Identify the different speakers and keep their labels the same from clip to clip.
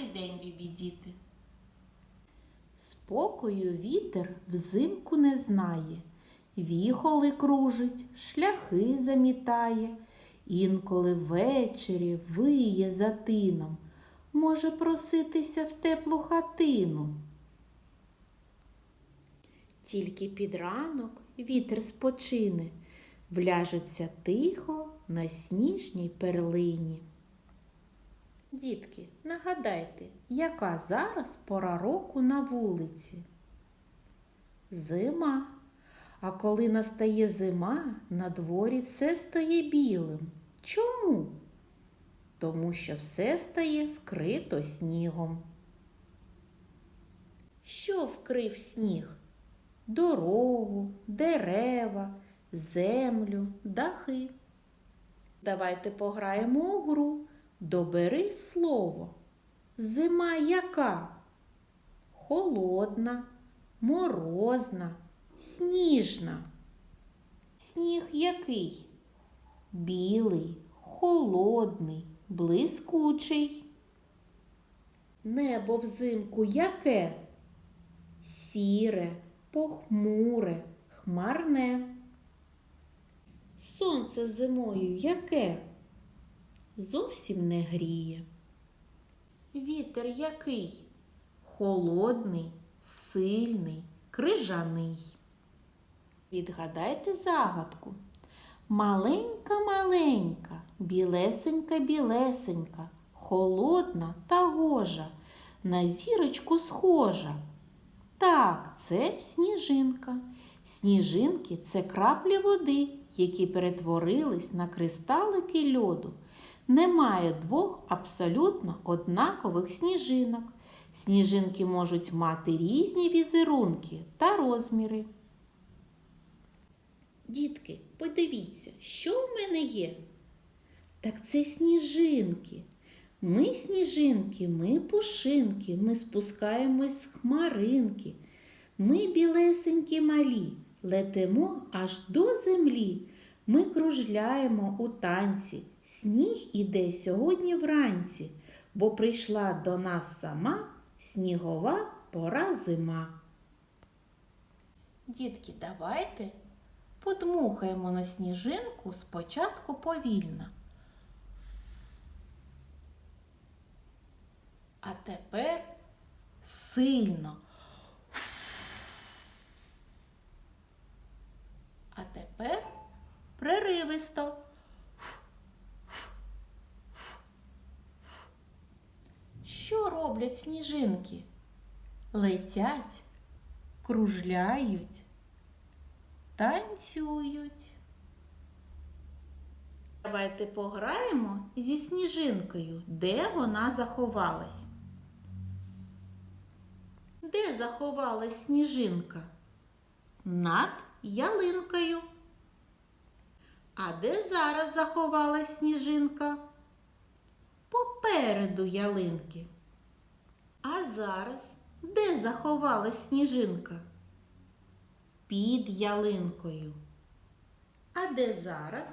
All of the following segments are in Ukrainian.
Speaker 1: Добрий день, любі діти. Спокою вітер взимку не знає, віхоли кружить, шляхи замітає, інколи ввечері виє за тином, може проситися в теплу хатину. Тільки під ранок вітер спочине, вляжеться тихо на сніжній перлині. Дітки, нагадайте, яка зараз пора року на вулиці? Зима. А коли настає зима, на дворі все стає білим. Чому? Тому що все стає вкрито снігом. Що вкрив сніг? Дорогу, дерева, землю, дахи. Давайте пограємо у гру. Добери слово. Зима яка? Холодна, морозна, сніжна. Сніг який? Білий, холодний, блискучий. Небо взимку яке? Сіре, похмуре, хмарне. Сонце зимою яке? Зовсім не гріє. Вітер який? Холодний, сильний, крижаний. Відгадайте загадку. Маленька, маленька, білесенька, білесенька, холодна та гожа, на зірочку схожа. Так, це сніжинка. Сніжинки це краплі води, які перетворились на кристалики льоду. Немає двох абсолютно однакових сніжинок. Сніжинки можуть мати різні візерунки та розміри. Дітки, подивіться, що в мене є? Так це сніжинки. Ми сніжинки, ми пушинки, ми спускаємось з хмаринки. Ми білесенькі малі, летимо аж до землі. Ми кружляємо у танці. Сніг іде сьогодні вранці, бо прийшла до нас сама снігова пора зима. Дітки, давайте подмухаємо на сніжинку спочатку повільно. А тепер сильно. А тепер преривисто. Що роблять сніжинки? Летять, кружляють, танцюють. Давайте пограємо зі сніжинкою, де вона заховалась. Де заховалась сніжинка? Над ялинкою. А де зараз заховалась сніжинка? Попереду ялинки. А зараз де заховалась сніжинка? Під ялинкою. А де зараз?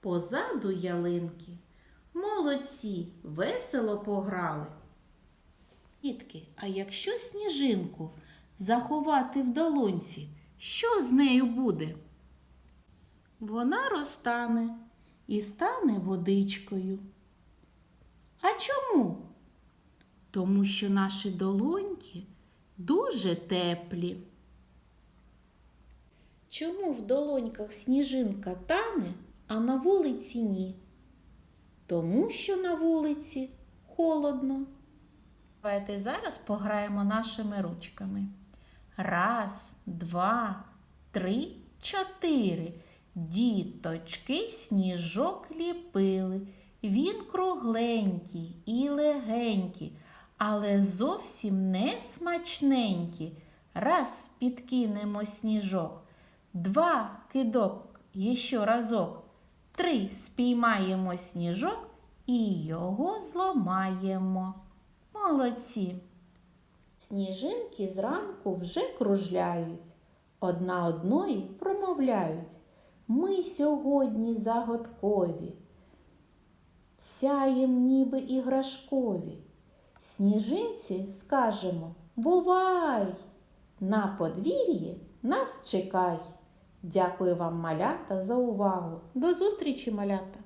Speaker 1: Позаду ялинки. Молодці, весело пограли. Дітки, а якщо сніжинку заховати в долонці, що з нею буде? Вона розтане і стане водичкою. А чому? Тому що наші долоньки дуже теплі. Чому в долоньках сніжинка тане, а на вулиці ні? Тому що на вулиці холодно. Давайте зараз пограємо нашими ручками. Раз, два, три, чотири. Діточки сніжок ліпили. Він кругленький і легенький, але зовсім не смачненький. Раз підкинемо сніжок, два кидок ще разок, три спіймаємо сніжок і його зламаємо. Молодці. Сніжинки зранку вже кружляють, одна одної промовляють. Ми сьогодні загадкові, сяєм ніби іграшкові, Сніжинці скажемо Бувай! На подвір'ї нас чекай. Дякую вам, малята, за увагу. До зустрічі, малята!